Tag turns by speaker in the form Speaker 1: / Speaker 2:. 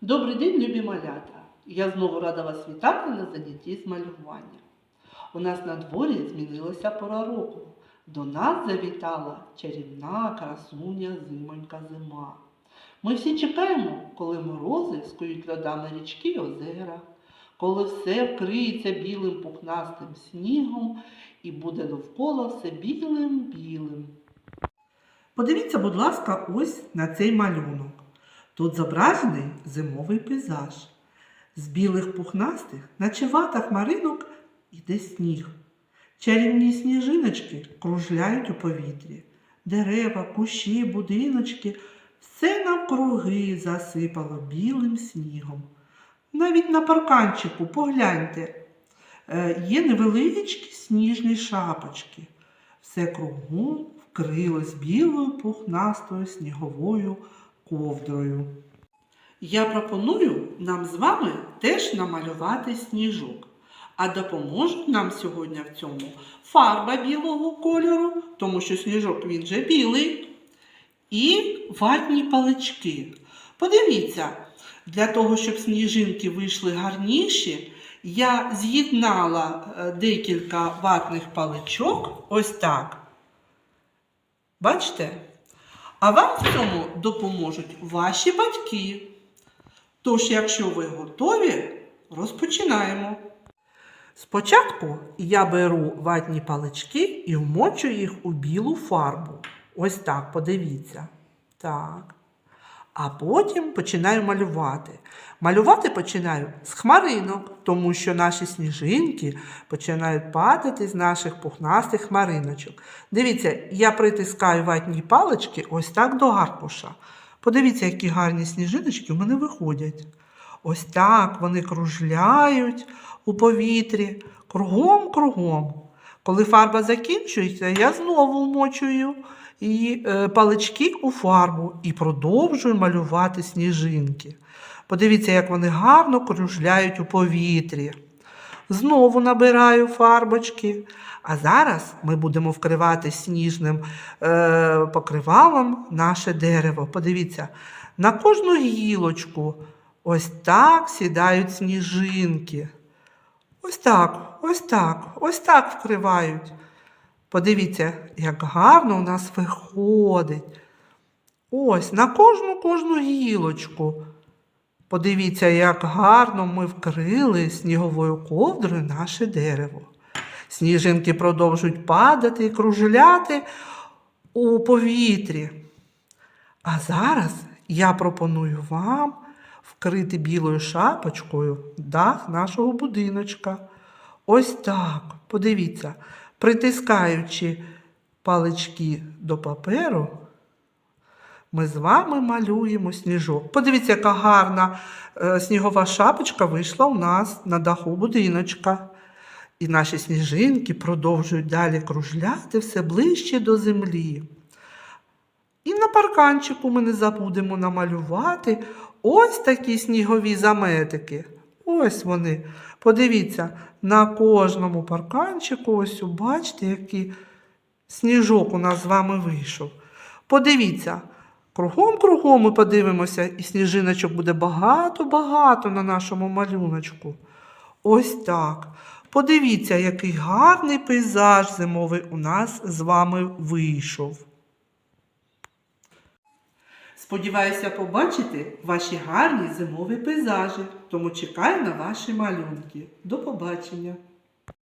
Speaker 1: Добрий день, любі малята! Я знову рада вас вітати на занятті з малювання. У нас на дворі змінилася пора року. До нас завітала чарівна красуня зимонька зима. Ми всі чекаємо, коли морози скують льодами річки й озера, коли все вкриється білим пухнастим снігом і буде довкола все білим-білим. Подивіться, будь ласка, ось на цей малюнок. Тут зображений зимовий пейзаж. З білих пухнастих, наче вата хмаринок, іде сніг. Чарівні сніжиночки кружляють у повітрі. Дерева, кущі, будиночки все навкруги засипало білим снігом. Навіть на парканчику, погляньте, е, є невеличкі сніжні шапочки. Все кругом вкрилось білою пухнастою сніговою ковдрою. Я пропоную нам з вами теж намалювати сніжок. А допоможуть нам сьогодні в цьому фарба білого кольору, тому що сніжок він же білий, і ватні палички. Подивіться, для того, щоб сніжинки вийшли гарніші, я з'єднала е, декілька ватних паличок ось так. Бачите? А вам в цьому допоможуть ваші батьки. Тож, якщо ви готові, розпочинаємо. Спочатку я беру ватні палички і вмочу їх у білу фарбу. Ось так, подивіться. Так. А потім починаю малювати. Малювати починаю з хмаринок, тому що наші сніжинки починають падати з наших пухнастих хмариночок. Дивіться, я притискаю ватні палички ось так до аркуша. Подивіться, які гарні сніжиночки у мене виходять. Ось так вони кружляють у повітрі, кругом-кругом. Коли фарба закінчується, я знову вмочую і е, палички у фарбу і продовжую малювати сніжинки. Подивіться, як вони гарно кружляють у повітрі. Знову набираю фарбочки. А зараз ми будемо вкривати сніжним е, покривалом наше дерево. Подивіться, на кожну гілочку ось так сідають сніжинки. Ось так, ось так, ось так вкривають. Подивіться, як гарно у нас виходить. Ось на кожну кожну гілочку. Подивіться, як гарно ми вкрили сніговою ковдрою наше дерево. Сніжинки продовжують падати і кружляти у повітрі. А зараз я пропоную вам вкрити білою шапочкою дах нашого будиночка. Ось так, подивіться, притискаючи палички до паперу, ми з вами малюємо сніжок. Подивіться, яка гарна е, снігова шапочка вийшла у нас на даху будиночка. І наші сніжинки продовжують далі кружляти все ближче до землі. І на парканчику ми не забудемо намалювати ось такі снігові заметики. Ось вони. Подивіться, на кожному парканчику, ось бачите, який сніжок у нас з вами вийшов. Подивіться, кругом-кругом ми подивимося, і сніжиночок буде багато-багато на нашому малюночку. Ось так. Подивіться, який гарний пейзаж зимовий у нас з вами вийшов. Сподіваюся побачити ваші гарні зимові пейзажі, тому чекаю на ваші малюнки. До побачення!